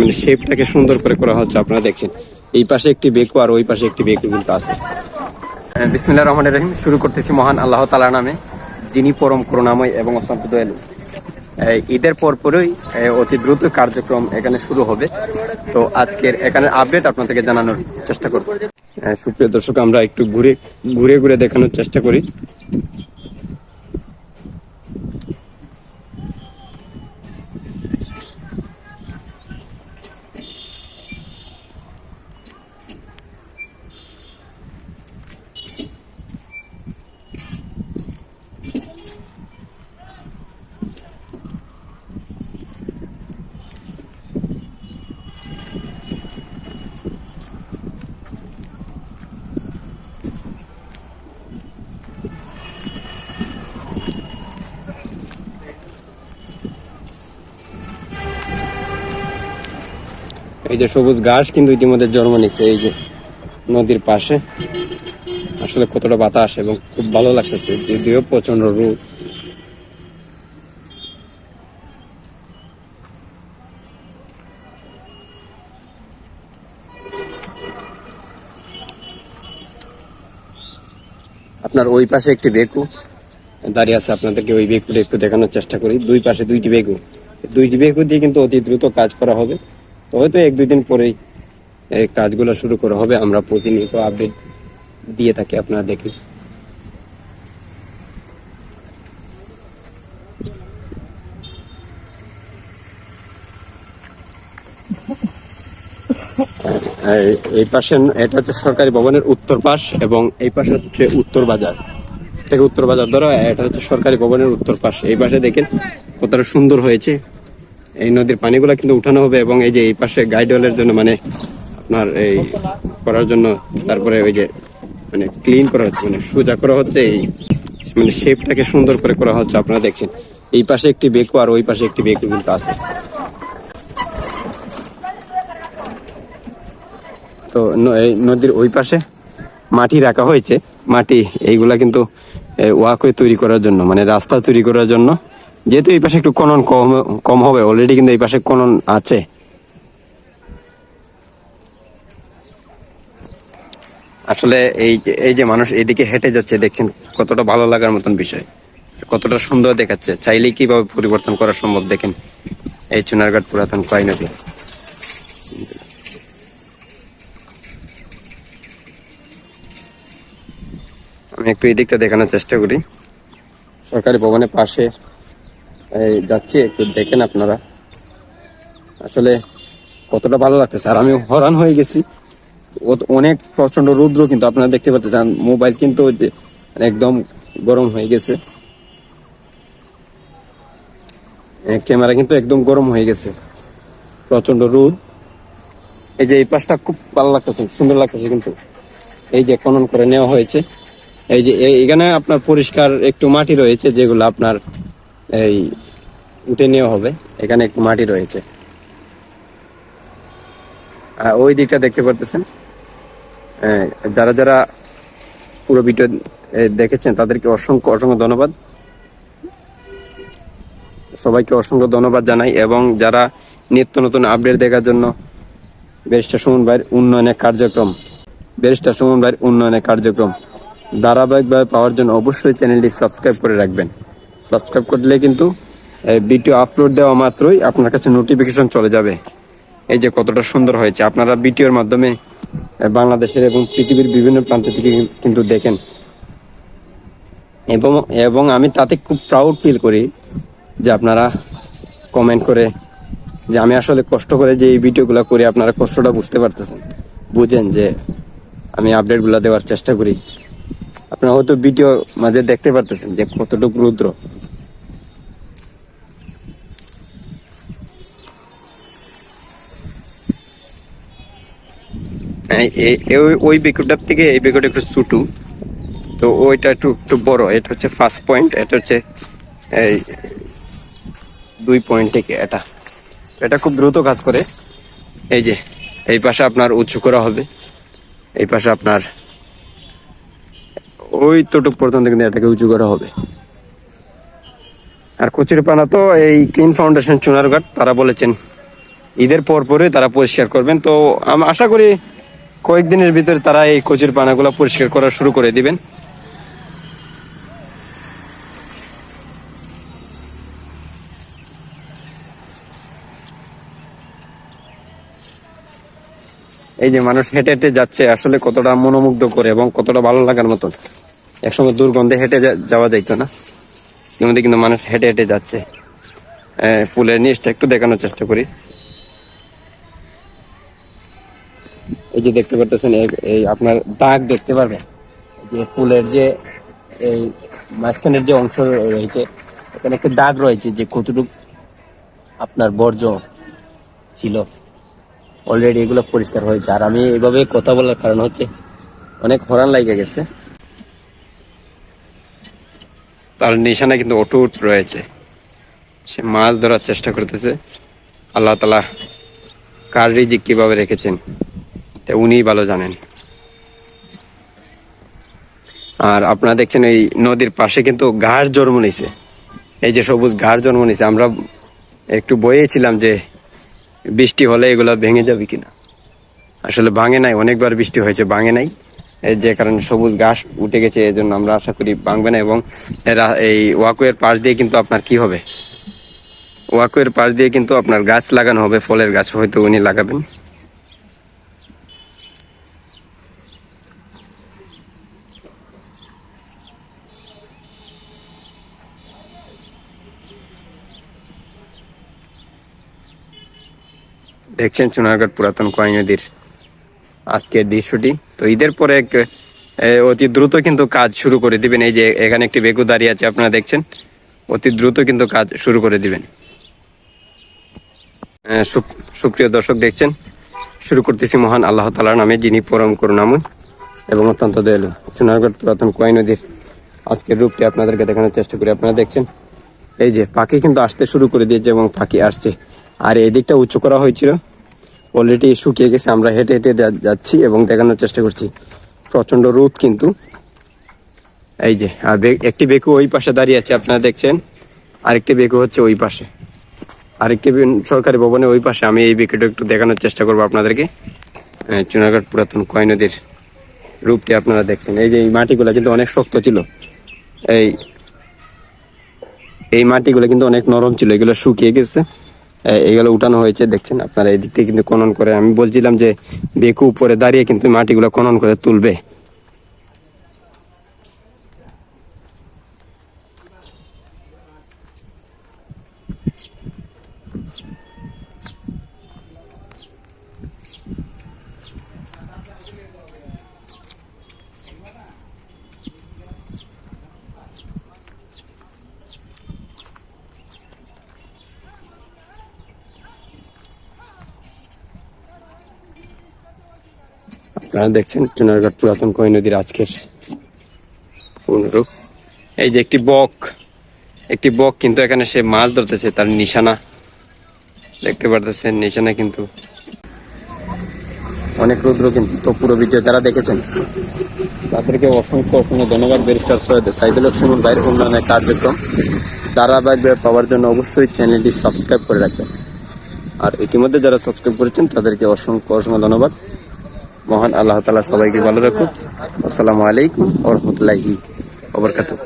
মানে শেপটাকে সুন্দর করে করা হচ্ছে, আপনারা দেখছেন। এই পাশে একটি বেকু আর ওই পাশে একটি বেকু কিন্তু আছে। বিসমিল্লাহ রহমান রহিম। শুরু করতেছি মহান আল্লাহ তালা নামে, যিনি পরম করুণাময় এবং অত্যন্ত দয়ালু। ঈদের পরপরই অতি দ্রুত কার্যক্রম এখানে শুরু হবে। তো আজকের এখানে আপডেট আপনাদেরকে জানানোর চেষ্টা করব। সুপ্রিয় দর্শক, আমরা একটু ঘুরে ঘুরে ঘুরে দেখানোর চেষ্টা করি। এই যে সবুজ ঘাস কিন্তু ইতিমধ্যে জন্ম নিচ্ছে এই যে নদীর পাশে। আসলে কতটা বাতাস এবং খুব ভালো লাগতেছে, যদিও প্রচণ্ড রোদ। আপনার ওই পাশে একটি বেকু, দাঁড়িয়ে আছে আপনাদেরকে ওই বেকুটা একটু দেখানোর চেষ্টা করি। দুই পাশে দুইটি বেকু দুইটি বেকু দিয়ে কিন্তু অতি দ্রুত কাজ করা হবে। হয়তো এক দুই দিন পরেই এই কাজগুলো শুরু করা হবে, আমরা প্রতিনিয়ত আপডেট দিয়ে থাকি আপনারা দেখি। এই- পাশে এটা হচ্ছে সরকারি ভবনের উত্তর পাশ এবং এই পাশে হচ্ছে উত্তর বাজার। থেকে উত্তর বাজার ধরো এটা হচ্ছে সরকারি ভবনের উত্তর পাশ। এই পাশে দেখেন কতটা সুন্দর হয়েছে। এই নদীর পানিগুলো কিন্তু উঠানো হবে এবং এই যে এই পাশে গাইডওয়ালের জন্য মানে আপনার এই করার জন্য তারপরে ওই যে মানে ক্লিন করা হচ্ছে মানে সোজা করা হচ্ছে, এই মানে শেপটাকে সুন্দর করে করা হচ্ছে, আপনারা দেখছেন। এই পাশে একটি বেকু আর ওই পাশে একটি বেকু কিন্তু আছে। তো এই নদীর ওই পাশে মাটি রাখা হয়েছে। মাটি এইগুলা কিন্তু ওয়াকওয়ে তৈরি করার জন্য মানে রাস্তা তৈরি করার জন্য যেহেতু এই পাশে একটু খনন কম কম হবে অলরেডি কিন্তু এই পাশে খনন আছে। আসলে এই এই যে মানুষ এদিকে হেঁটে যাচ্ছে দেখছেন কতটা ভালো লাগার মতন বিষয়। কতটা সুন্দর দেখাচ্ছে। চাইলেই কীভাবে পরিবর্তন করা সম্ভব, দেখেন। এই চুনারঘাট পুরাতন কয় নদী। আমি একটু এই দিকটা দেখানোর চেষ্টা করি। সরকারি ভবনের পাশে যাচ্ছি, একটু দেখেন আপনারা। আসলে কতটা ভালো লাগতেছে। আর আমি হরান হয়ে গেছি। অনেক প্রচণ্ড রৌদ্র কিন্তু আপনারা দেখতে পাচ্ছেন, মোবাইল কিন্তু একদম গরম হয়ে গেছে। ক্যামেরা কিন্তু একদম গরম হয়ে গেছে। প্রচণ্ড রোদ। এই যে এই পাশটা খুব ভালো লাগতেছে, সুন্দর লাগতেছে কিন্তু। এই যে খনন করে নেওয়া হয়েছে। এই যে এখানে আপনার পরিষ্কার একটু মাটি রয়েছে যেগুলো আপনার এই উঠে নেওয়া হবে। এখানে মাটি রয়েছে। আর ওই দিকটা দেখতে পারতেছেন? যারা যারা পুরো ভিডিও দেখেছেন, তাদেরকে অসংখ্য অসংখ্য ধন্যবাদ। সবাইকে অসংখ্য ধন্যবাদ জানাই এবং যারা নিত্য নতুন আপডেট দেখার জন্য ব্যারিস্টার সুমন ভাইয়ের উন্নয়নের কার্যক্রম, ব্যারিস্টার সুমন ভাইয়ের উন্নয়নের কার্যক্রম ধারাবাহিকভাবে পাওয়ার জন্য অবশ্যই চ্যানেলটি সাবস্ক্রাইব করে রাখবেন। সাবস্ক্রাইব করলে কিন্তু ভিডিও আপলোড দেওয়া মাত্রই আপনার কাছে নোটিফিকেশন চলে যাবে। এই যে কতটা সুন্দর হয়েছে। আপনারা ভিডিওর মাধ্যমে বাংলাদেশের এবং পৃথিবীর বিভিন্ন প্রান্ত থেকে কিন্তু দেখেন। এবং এবং আমি তাতে খুব প্রাউড ফিল করি যে আপনারা কমেন্ট করে যে আমি আসলে কষ্ট করে যে এই ভিডিওগুলো করি, আপনারা কষ্টটা বুঝতে পারতেছেন। বুঝেন যে আমি আপডেটগুলো দেওয়ার চেষ্টা করি। আপনারা হয়তো ভিডিও মাঝে দেখতে পারতেছেন যে কতটুকু রুদ্র। ওই বেকুটার থেকে এই বেকুটা একটু ছোটো। তো ওইটা একটু একটু বড়। এটা হচ্ছে ফার্স্ট পয়েন্ট এটা হচ্ছে এই দুই পয়েন্ট থেকে এটা। এটা খুব দ্রুত কাজ করে। এই যে, এই পাশে আপনার উঁচু করা হবে। এই পাশে আপনার ওই তোটুক পর্যন্ত কিন্তু এটাকে উঁচু করা হবে। আর কচুরিপানা তো এই ক্লিন ফাউন্ডেশন চুনারঘাট, তারা বলেছেন ঈদের পর পরে তারা পরিষ্কার করবেন। তো আমি আশা করি কয়েকদিনের ভিতরে তারা এই কচুর পানাগুলো পরিষ্কার করা শুরু করে দিবেন। এই যে মানুষ হেঁটে হেঁটে যাচ্ছে, আসলে কতটা মনোমুগ্ধ করে এবং কতটা ভালো লাগার মতন। একসময় দুর্গন্ধে হেঁটে যাওয়া যাইতো না। এর মধ্যে কিন্তু মানুষ হেঁটে হেঁটে যাচ্ছে। ফুলের নিচটা একটু দেখানোর চেষ্টা করি। এই যে দেখতে পারতেছেন, এই আপনার দাগ দেখতে পারবেন যে ফুলের যে, এই মাঝখানের যে অংশ রয়েছে, এখানে একটা দাগ রয়েছে যে কতটুকু আপনার বর্জ্য ছিল। অলরেডি এগুলো পরিষ্কার হয়েছে। আর আমি এভাবে কথা বলার কারণ হচ্ছে, অনেক হরান লাগে গেছে। তার নিশানা কিন্তু অটুট রয়েছে। সে মাছ ধরার চেষ্টা করতেছে। আল্লাহ তালা কার রিজিক কীভাবে রেখেছেন, এটা উনিই ভালো জানেন। আর আপনারা দেখছেন এই নদীর পাশে কিন্তু ঘাস জন্ম নিছে। এই যে সবুজ ঘাস জন্ম নিছে। আমরা একটু বয়েছিলাম যে বৃষ্টি হলে এগুলো ভেঙে যাবে কিনা। আসলে ভাঙে নাই, অনেকবার বৃষ্টি হয়েছে, ভাঙে নাই। যে কারণে সবুজ ঘাস উঠে গেছে, এই জন্য আমরা আশা করি ভাঙবে না এবং এই ওয়াকুয়ের পাশ দিয়ে কিন্তু আপনার কি হবে? ওয়াকুয়ের পাশ দিয়ে কিন্তু আপনার গাছ লাগানো হবে, ফলের গাছ হয়তো উনি লাগাবেন। দেখছেন সোনারঘাট পুরাতন কয় নদীর। আজকের দৃশ্যটি তো ঈদের পরে এক, অতি দ্রুত কিন্তু কাজ শুরু করে দিবেন। এই যে এখানে একটি বেগু দাঁড়িয়ে আছে আপনারা দেখছেন। অতি দ্রুত কিন্তু কাজ শুরু করে দিবেন। সুপ্রিয় দর্শক দেখছেন শুরু করতেছি মহান আল্লাহ তালার নামে যিনি পরম করুণাময় এবং অত্যন্ত দয়ালু। সোনারগড় পুরাতন কয় নদীর আজকের রূপটি আপনাদেরকে দেখানোর চেষ্টা করি। আপনারা দেখছেন এই যে পাখি কিন্তু আসতে শুরু করে দিয়েছে এবং পাখি আসছে। আর এই দিকটা উঁচু করা হয়েছিল। অলরেডি শুকিয়ে গেছে, আমরা হেঁটে হেঁটে যাচ্ছি এবং দেখানোর চেষ্টা করছি। প্রচণ্ড রোদ কিন্তু। এই যে, আর একটি বেকু ওই পাশে দাঁড়িয়ে আছে, আপনারা দেখছেন? আরেকটি বেকু হচ্ছে ওই পাশে। আরেকটি সরকারি ভবনে ওই পাশে। আমি এই বেকুটা একটু দেখানোর চেষ্টা করব আপনাদেরকে। চুনাঘাট পুরাতন কয় নদীর রূপটি আপনারা দেখছেন। এই যে, এই মাটিগুলো কিন্তু অনেক শক্ত ছিল। এই এই মাটিগুলো কিন্তু অনেক নরম ছিল। এগুলো শুকিয়ে গেছে। এগুলো উঠানো হয়েছে, দেখছেন? আপনারা এই দিক থেকে কিন্তু খনন করে, আমি বলছিলাম যে বেকু উপরে দাঁড়িয়ে কিন্তু মাটিগুলো খনন করে তুলবে। আপনারা দেখছেন চুনারঘাট পুরাতন কয় নদীর আজকের পূর্ণরূপ এই যে একটি বক একটি বক কিন্তু এখানে সে মাছ ধরতেছে, তার নিশানা। দেখতে পারতেছেন, নিশানা কিন্তু অনেক রুদ্র কিন্তু। তো পুরো ভিডিও যারা দেখেছেন, তাদেরকে অসংখ্য অসংখ্য ধন্যবাদ। ব্যারিস্টার সৈয়দ সাইদুল সুমন ভাইয়ের উন্নয়নের কার্যক্রম, ধারাবাহিকভাবে পাওয়ার জন্য অবশ্যই চ্যানেলটি সাবস্ক্রাইব করে রাখেন। আর ইতিমধ্যে যারা সাবস্ক্রাইব করেছেন, তাদেরকে অসংখ্য অসংখ্য ধন্যবাদ। মহান আল্লাহ তালা সবাইকে ভালো রাখুন আসসালামু আলাইকুম ওরহমতুল্লাহি ওবরকাতুহ